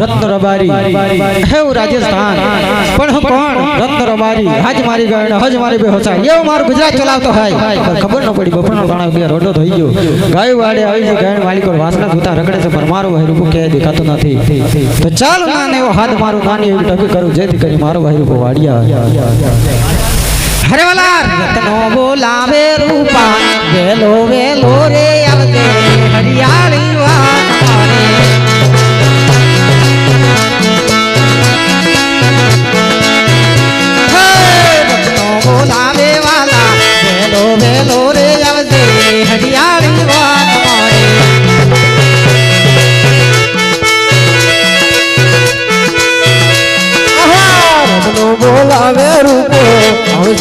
રત્ન Rabari have Rajasthan. પણ હું રબારી હાજ મારી ગયો હજ ગુજરાત ચલાવતો ખબર ન પડી, બપોરનો બે રોડો થઈ ગયો. ગાય વાડે આવી છે ગાય માલિકો રગડે છે, પણ મારો ભાઈ રૂપું કે દેખાતું નથી. તો ચાલો નાને હાથ મારું નાની એવી ટકી કરું, જેથી કરી મારો ભાઈ રૂપું વાડિયા બોલાવે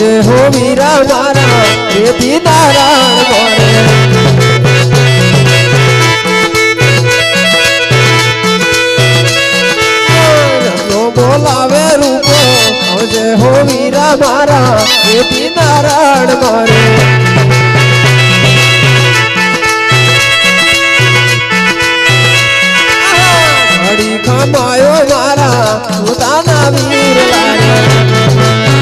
આવજે હો વીરા મારા રેતી નારાયણ રમનો બોલાવે રૂપો આવજે હો વીરા મારા, રેતી નારાયણ મારે. માયો મારા, પોતાના વીર લાગે.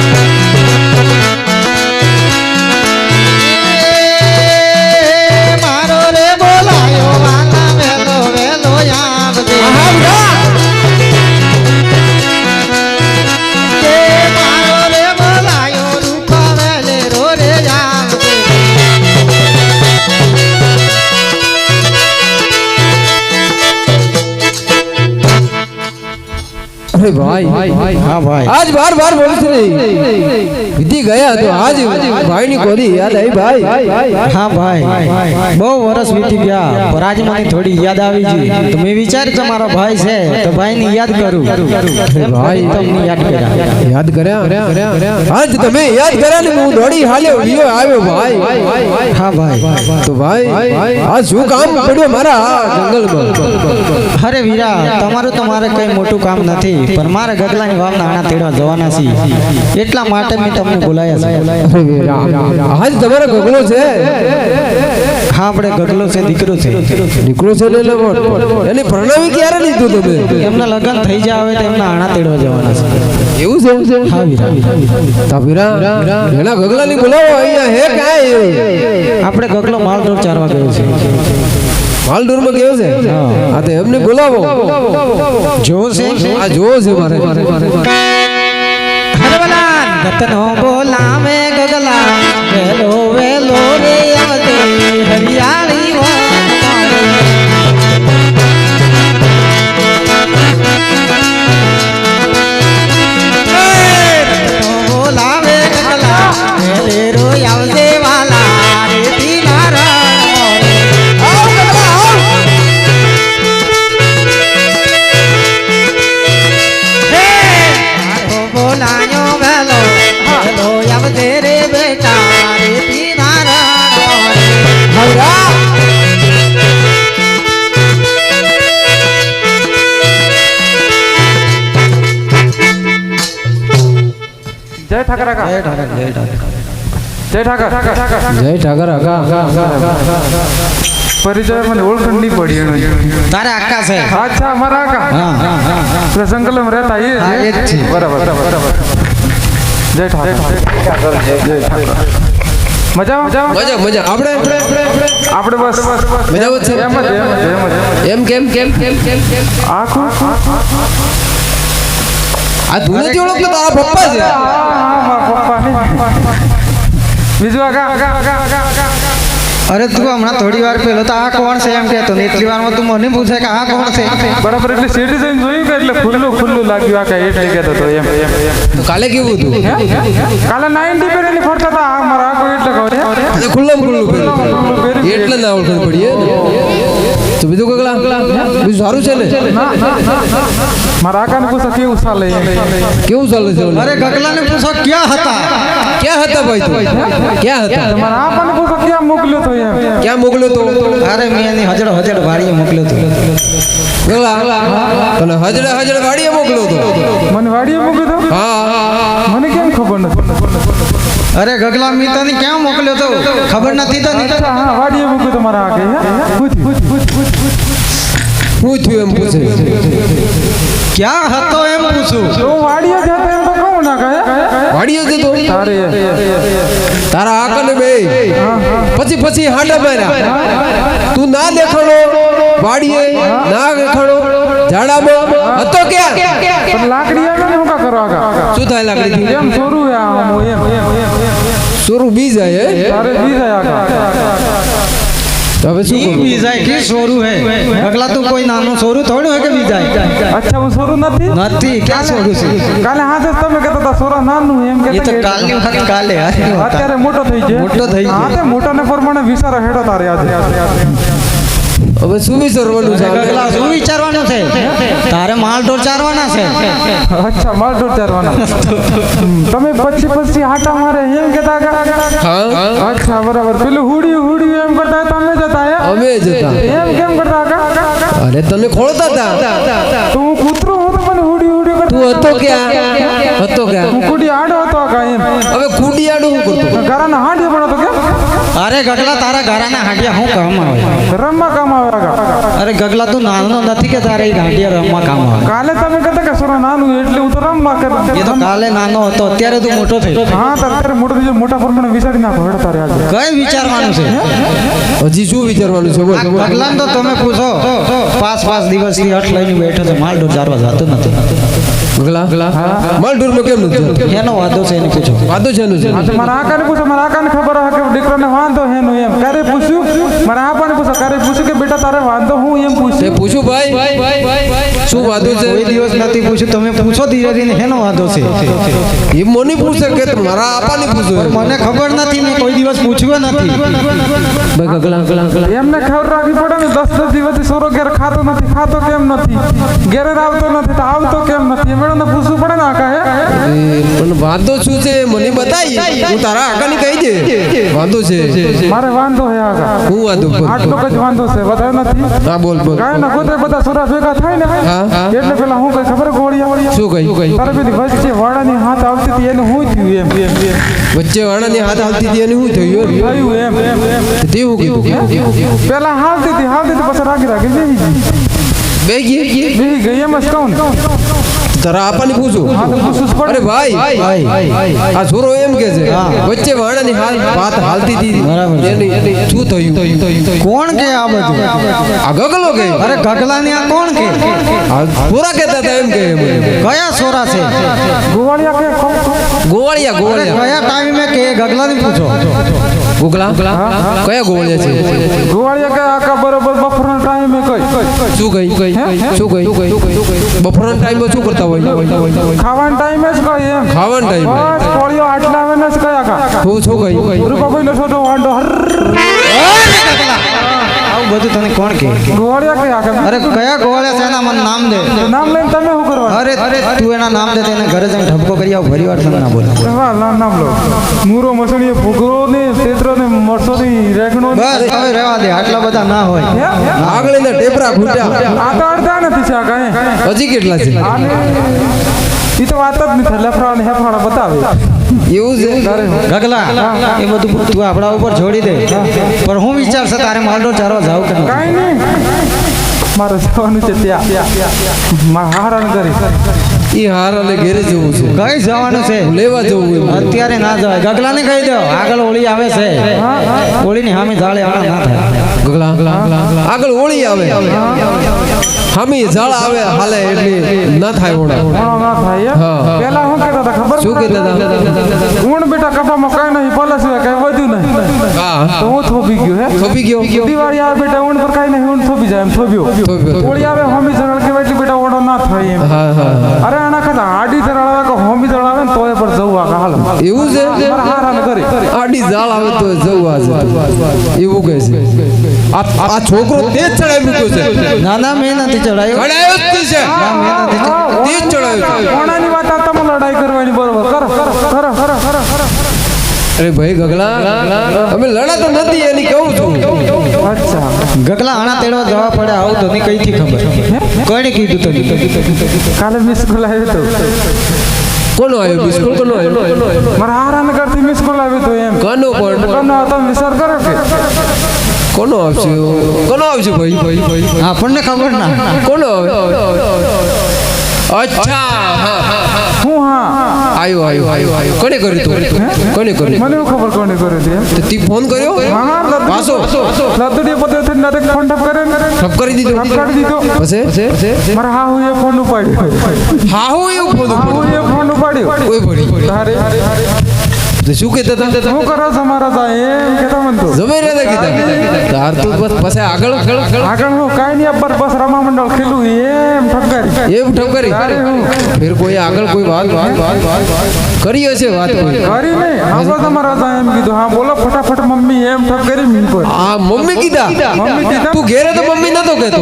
અરે ભાઈ હા ભાઈ આજ બાર બાર બોલું છું નહીં વિધિ ગયા તો આજ ભાઈ ની કોરી યાદ આવી ભાઈ? હા ભાઈ. બહુ વર્ષ વીતી ગયા પણ મને થોડી યાદ આવી છે. તો મેં વિચાર તમારો ભાઈ છે તો ભાઈને યાદ કરું. ભાઈ. તમને યાદ કર્યા. યાદ કર્યા? આજ તમે યાદ કર્યા ને હું દોડી હાલ્યો વિયો આવ્યો ભાઈ. હા ભાઈ. તો ભાઈ આ શું કામ પડ્યું મારા જંગલમાં? અરે વીરા તમારું તો મારે કઈ મોટું કામ નથી પણ મારે ગગલાની વાવના આણા તેડવા જવાના છે એટલા માટે મેં તમને બોલાયા છે. તમારો ગગલો છે. હા આપણે ગગલો છે દીકરો છે. દીકરો છે એટલે એની પ્રણવી ક્યારે લીધું તમે? એમના લગ્ન થઈ જાય તો એમના આણા તેડવા જવાના છે. એવું છે હા વીરા. તો વીરા એના ગગલાની બોલાવો અહીંયા હે કાય આપણે ગગલો માલઢોર ચારવા ગયો છે. માલડોરમાં કેવું છે? હા. તો એમને બોલાવો. જોવો છે. આ જો છે મારે. રતનો બોલાવે ગગલા. વેલો વેલો રે આવતે હરિયાળી જય ઠાકર જય ઠાકર જય ઠાકર જય ઠાકર જય ઠાકર પરિચય મને ઓળખણ નહીં પડી એનો તારે આકા છે? અચ્છા અમારા આકા હા હા હા સંકલમ રહેતા એ એ જ છે. બરાબર બરાબર જય ઠાકર. જય ઠાકર. મજા મજા મજા. મજા આપણે આપણે બસ. મજા? એમ જ. એમ કેમ કેમ કેમ કેમ કેમ? આખું? આ તું નથી ઓળખતો તારા પપ્પા છે બીજું અરે તું હમણાં થોડી વાર પહેલો તો આ કોણ છે એમ કહેતો ને એટલી વારમાં તું મને પૂછે કે આ કોણ છે? બરાબર એટલે શેરડી જઈને જોયું કે એટલે ખુલ્લું ખુલ્લું લાગ્યું આ કઈ એટલે કહેતો તો એમ એમ કાલે કેવું હતું? કાલે નાઇન્ટી પહેરેલી ફરતા હતા આ મારા આખો એટલે કહો ખુલ્લું ખુલ્લું એટલે ના ઓળખણ પડી હે ને? તો બીજું કગલા બીજું સારું છે ને મારા કાન પૂછો કેવું ચાલે કેવું ચાલે છે અરે અરે ગગલાને પૂછો ક્યાં હતા ક્યાં હતા ભાઈ તું ક્યાં હતા મારા કાન પૂછો ક્યાં મોકલ્યો તો એમ ક્યાં મોકલ્યો તો અરે મેં એની હજડ હજડ વાડીએ મોકલ્યો તો ગગલા તને હજડ હજડ વાડીએ મોકલ્યો તો મને વાડીએ મોકલ્યો તો હા મને કેમ ખબર નથી અરે ગગલા મિતા તને ક્યાં મોકલ્યો તો ખબર નથી તો હા વાડીએ મોકલ્યો તમારા મારા આગે પૂછ, પૂછ, પૂછ, પૂછ, પૂછ. થયું એમ પૂછે. ક્યાં હતો એમ પૂછું? હું વાડીએ જતો એમ તો કહું ના કહે? વાડીએ જતો તારે. તારા આકલ બે. પછી પછી હાંડા માર્યા. તું ના દેખાણો વાડીએ ના દેખાણો ઝાડામાં હતો ક્યાં? લાકડી આવે ને હું કા કરો આગા શું થાય લાકડી? એમ સોરું આ સોરું બી જાય હે? તારે બી જાય આગા તો હવે શું વિજાય કે સોરું હે? ગગલા તો કોઈ નાનું સોરું થોડું હે કે વિજાય અચ્છા હું સોરું નથી? નથી. ક્યાં સોરું છે? કાલે હાથે તમે કહેતા હતા સોરા નાનું એમ એ તો કાલની વાત કાલે અત્યારે મોટો થઈ ગયો. મોટો થઈ ગયો. હા તે મોટાને પ્રમાણે વિચારો હેડો તારે આજે. હવે શું વિચારવાનું છે? શું વિચારવાનું છે? તારે માલ ઢોર ચારવાના છે? અચ્છા માલ ઢોર ચારવાના. તમે પછી પછી હાટા મારે એમ કહેતા હતા? અચ્છા બરાબર. પેલું હુડી હુડી એમ કરતા તમે જતા અમે જતા. એમ કેમ કરતા હતા? અરે તમે ખોળતા હતા? તો હું કૂતરો હતો મને હુડી હુડી કરતો તું હતો? ક્યાં? હતો હું ક્યાં? કુડી આડો હતો કા એમ. હવે આડો હું કરતો? ઘરના હાંડી પણ હતો કે? અરે ગગલા તારા ઘરાના હાંડિયા શું કામ આવે? રમવા કામ આવે અરે ગગલા તું નાનો નથી કે તારે હાંડિયા રમવા કામ આવે? કાલે તમે કહેતા કે સર નાનું એટલે હું તો રમવા કરતો એ તો કાલે નાનો હતો અત્યારે તું મોટો થઈ હા તો અત્યારે મોટો થઈ મોટા પ્રમાણે વિચારી નાખો હેડો તારે આજે. કઈ વિચારવાનું છે? હજી શું વિચારવાનું છે બોલ ગગલાને તો તમે પૂછો પાંચ પાંચ દિવસથી અટ લઈને બેઠો છે માલ ડોર જારવા જતો નથી. કેમ નથી એનો વાંધો છે એને પૂછો. વાંધો છે એનું છે? મારા આકાને પૂછો મારા આકાને ખબર હે કે દીકરાને વાંધો હે નું એમ. ક્યારે પૂછ્યું? મારા આપાને પૂછો ક્યારે પૂછ્યું કે બેટા તારે વાંધો હું એમ પૂછ્યું? પૂછ્યું ભાઈ. શું વાંધો છે? કોઈ દિવસ નથી પૂછ્યું. તમે પૂછો ધીરેથી હેનો વાંધો છે? એ મને પૂછે કે મારા આપાની પૂછો મને ખબર નથી મેં કોઈ દિવસ પૂછ્યો નથી. ભાઈ ગગલા ગગલા ગગલા. એમને ખબર રાખવી પડે ને દસ દસ દિવસથી સોરો ઘેર ખાતો નથી ખાતો કેમ નથી? ઘેર આવતો નથી તો આવતો કેમ નથી? એમણે પૂછવું પડે ને આકા પણ વાંધો શું છે? મને બતાવી હું તારા આકાની કહી દે. વાંધો છે. મારે વાંધો હે આકા હું વાંધો આટલો જ વાંધો છે વધારે નથી. હા બોલ બોલ. કાંઈ ના ગોતે બધા સોરા ભેગા થાય ને હા. એટલે પેલા હું કઈ ખબર ગોળિયા શું કહ્યું? તારે પેલી વચ્ચે વાળાની હાથ આવતી હતી એને હું થયું એમ? વચ્ચે વાળાની હાથ આવતી હતી એને હું થયું થયું એમ. તેવું કીધું? પેલા હાલતી હતી હાલતી હતી પછી રાખી રાખી બેહી ગઈ. બે ગઈ? બેહી ગઈ એમ જ કહું ને. તારા પૂછું. અરે ભાઈ આ છોરો એમ કે છે વચ્ચે વાણાની હાલ વાત હાલતી હતી. શું થયું? કોણ કે આ બધું? આ ગગલો કે? અરે ગગલાની આ કોણ કે? છોરા કહેતા હતા એમ કે કયા સોરા છે? ગોવાળિયા કે ગોવાળિયા ગોવાળિયા. કયા ટાઈમે કે ગગલાની પૂછો? ગોગલા? કયા ગોવાળિયા છે? ગોવાળિયા કે આકા બરોબર બપોરના ટાઈમે કઈ? શું ગઈ શું કહી બપોરના ટાઈમમાં શું કરતા હોય? ખાવાના ટાઈમે જ કઈ એમ? ખાવાના ટાઈમે બસ કોળિયો આટલા આવે જ કયા કા? શું શું ગઈ રૂપા ભાઈ નો છોટો વાંડો હર બધું તને કોણ કે ગોવાળિયા કે? અરે કયા ગોળિયા છે? એના મને નામ દે. નામ લઈને તમે શું કરવા? અરે અરે તું એના નામ દે તેને ઘરે જઈને ઠપકો કરી આવ ફરી વાર તને ના બોલ. વાહ નામ લો. મૂરો મસણીએ ફુગરો ને ક્ષેત્ર ને મરસો ની રેગણો બસ હવે રહેવા દે આટલા બધા ના હોય? આગળ ને ટેપરા ફૂટ્યા. આ તો અડધા નથી છે આ કાંઈ. હજી કેટલા છે? આને ઈ તો વાત જ નથી લફડા ને હેફાડા બતાવે. એવું છે? ગગલા એ બધું બધું આપણા ઉપર છોડી દે. પણ હું વિચારશે તારે માલડો ચારવા જાવ કે? કાંઈ નહીં. મારે જવાનું છે ત્યાં. મારે હારણ કરી ઈ હાર અને ઘેરે જવું છે. કઈ જવાનું છે? લેવા જવું અત્યારે ના જવાય. ગગલાને કહી દો આગળ હોળી આવે છે. ના થાય. ગગલા આગળ હોળી આવે. હામી ઝાડ આવે હાલે એટલે ના થાય ઓણા ના થાય હા. પેલા શું કહેતા હતા ખબર શું કહેતા હતા? ઊણ બેટા કપામાં કાંઈ નહીં ભલે સિવાય કઈ વધ્યું નહીં. હા તો હું થોભી ગયો હે? થોપી ગયો. દિવાળી આવે બેટા ઊણ પર કઈ નહીં ઊણ થોભી જાય એમ થોભ્યો. હોળી આવે હોમી જણાળ ના થાય એમ. અરે આના કરતા આડી આવે કે હોમી આવે ને તોય પર જવું આ હાલ. એવું છે? હારા કરી. આડી ઝાડ આવે તો જવું આ એવું કહે છે. આ છોકરો તે જ ચડાવી મૂક્યો છે. ના ના મેં નથી ચડાયો. ચડાયો જ છે. ના, મેં તે જ ચડાયો કોણાની વાત આ તમે લડાઈ કરવાની બરોબર. કરો કરો કરો કરો કરો. અરે ભાઈ ગગલા અમે લડા તો નથી એની કહું છું? અચ્છા ગગલા આણા તેડવા જવા પડે આવું તો નહીં કઈથી ખબર? કોણે કીધું તો કાલે મિસ કોલ આવ્યો તો. કોનો આવ્યો? બિસ્કુટ કોનો આવ્યો? મારા હારાને કરતી મિસ કોલ આવ્યો તો એમ. કોનો કોણ? કોનો હતો વિચાર કરો કે. કોનો આવશે? કોનો આવશે ભાઈ? ભાઈ ભાઈ આપણને ખબર ના. કોનો આવે અચ્છા હા હા. હા હું. આયો આવ્યો આવ્યો આવ્યો કોને કર્યું તું? કોને કર્યું મને ખબર કોને કર્યો તે તો તી ફોન કર્યો? પાછો લતુડી પોતે થઈને ડાયરેક્ટ ફોન ઠપ કરે ઠપ કરી દીધો. કરી દીધો. પછી? મારા હા હું એ ફોન ઉપાડ્યો. હા હું ફોન હા હું એ ફોન ઉપાડ્યો. કોઈ ભરી તારે? તો શું કહેતા હતા? શું કરો છો મારા એમ કેતા મન તો. જમે રહ્યા કીધા? તાર તું બસ પછી આગળ આગળ આગળ. આગળ હું કાંઈ નહીં અબ્બર બસ રમા મંડળ ખેલું એમ ઠપકારી. એમ ઠપ કરી કોઈ આગળ કોઈ વાત વાત વાત વાત કરી હશે વાત કોઈ કરી નહીં. હા તમારા તા એમ કીધું. હા બોલો ફટાફટ મમ્મી એમ ઠપ કરી મીન આ મમ્મી કીધા? મમ્મી કીધા? તું ઘેરે તો મમ્મી નતો કહેતો.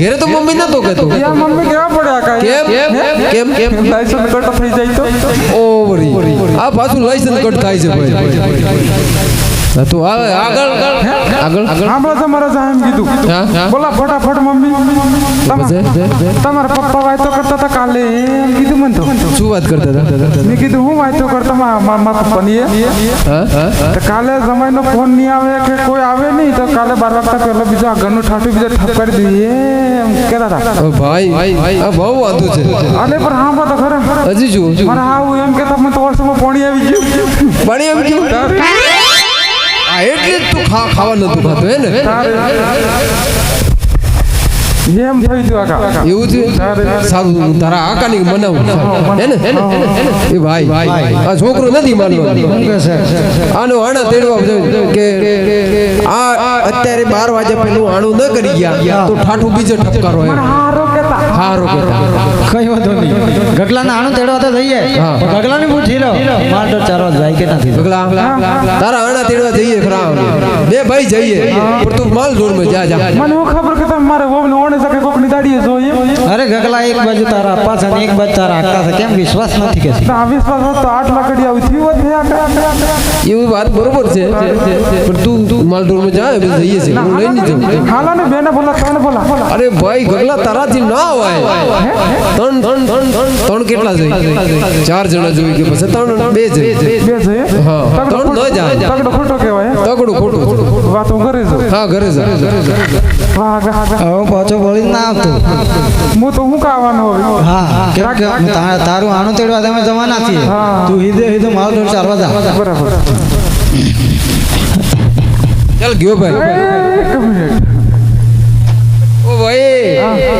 ઘેરે તો મમ્મી નતો કહેતો. યા મમ્મી કેવા પડ્યા કાંઈ? કેમ? કેમ? કેમ? લાયસન્સ કટ થઈ જાય તો? ઓ વળી આ પાછું લાયસન્સ કટ થાય છે ભાઈ તું આવે આગળ આગળ. સાંભળો તમારા તા એમ કીધું. બોલા ફટાફટ મમ્મી. તમારા પપ્પા વાયતો કરતા હતા કાલે એમ કીધું મને તો. શું વાત કરતા હતા? મેં કીધું હું વાયતો કરતા મારા પપ્પાની એ કાલે જમાઈનો ફોન નહીં આવે કે કોઈ આવે નહીં તો કાલે બાર વાગતા પહેલા બીજો ઘરનું ઠાઠું બીજા ઠપ કરી દઈએ એમ કહેતા હતા. ભાઈ આ બહુ વાંધો છે. અરે પણ હા બધો ખરે. હજી જો હા હું એમ કહેતા મને તો વર્ષમાં પાણી આવી ગયું. પાણી આવી ગયું? એટલે તું ખા ખાવા નતું ખાતો હે ને? એમ આકા એવું સારું તારા આકાની મનાવું. હે ને? હે ને? એ ભાઈ આ છોકરો નથી છે આનો આણા તેડવા કે આ અત્યારે બાર વાગ્યા પેલું આણું ન કરી ગયા તો ઠાઠું બીજો ઠપકારો હારો કહેતા હારો કહેતા કઈ વાંધો નહીં. ગગલા આણું તેડવા તો જઈએ. હા. પણ ગગલાને પૂછી લો માર તો ચારવા જાય કે નથી પગલા તારા આણા તેડવા જઈએ ખરા બે ભાઈ જઈએ. પણ તું માલ જોરમાં જા જા. મને હું ખબર કે તમે મારે વહુને ઓણે શકે કોકની દાડીએ જોઈએ અરે ગગલા એક બાજુ તારા છે અને એક બાજુ તારા આકા છે. કેમ વિશ્વાસ નથી કે આ વિશ્વાસ તો આઠ લાકડી આવી હોત ને એવું વાત બરોબર છે. પણ તું તું માલ જોરમાં જા જઈએ છે હું લઈને જાઉં હાલો ને બેને બોલા ત્રણ બોલા અરે ભાઈ ગગલા તારાથી ના હોય. ત્રણ ત્રણ ત્રણ ત્રણ કેટલા જોઈએ? ચાર જણા જોઈ કે પછી ત્રણ બે જોઈએ? બે જોઈએ? હા, ત્રણ ન જાય. તગડો ખોટો કહેવાય તગડું ખોટું વાત હું કરી હા ઘરે જા. વાહ ગા ગા. હવે પાછો વળી ના આવતો. હું તો હું કાવાનો હવે? હા કેમ કે તારું આણું તેડવા તમે જવાના છીએ. તું હિદે હિદે મારો દોર ચાલવા જા. બરાબર. ચાલ ગયો ભાઈ.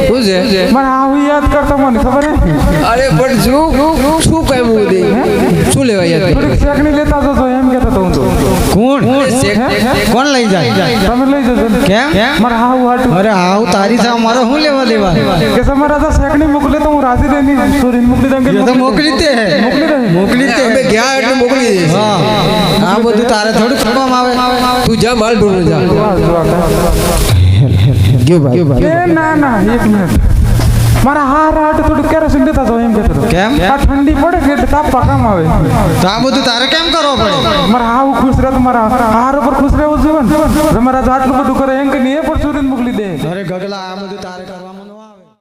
શું છે મને આવું યાદ કરતો મને ખબર અરે પણ શું? શું હું દે? શું લેવા યાદ? થોડીક શેકણી લેતા જજો એમ કહેતો તો. હું? કોણ કોણ લઈ જાય? તમે લઈ જજો કેમ? મારે હાવું હાટું. અરે હાવ તારી સા મારે શું લેવા દેવા? કે તમારા તો શેકણી મોકલે તો હું રાજી સુરીન મોકલી દઉં કે તો મોકલી તે મોકલી દે. મોકલી તે અમે ગયા એટલે મોકલી દઈશ. હા. આ બધું તારે થોડું ખવામાં આવે. તું જા માલ ઢોળ જા. ગયો ભાઈ. ના ના એક મિનિટ મારા હાર હાટ થોડું કેરોસીન દેતા તો એમ કહેતો કેમ? આ ઠંડી પડે કે એટલે તાપવા કામ આવે. તો આ બધું તારે કેમ કરવો પડે? મારા હાવ ખુશ રહે મારા હાર ઉપર ખુશ રહેવું જોઈએ ને. તમારા તો આટલું બધું કરે એમ કે નહીં એ પણ સુરીન મોકલી દે. અરે ગગલા આ બધું તારે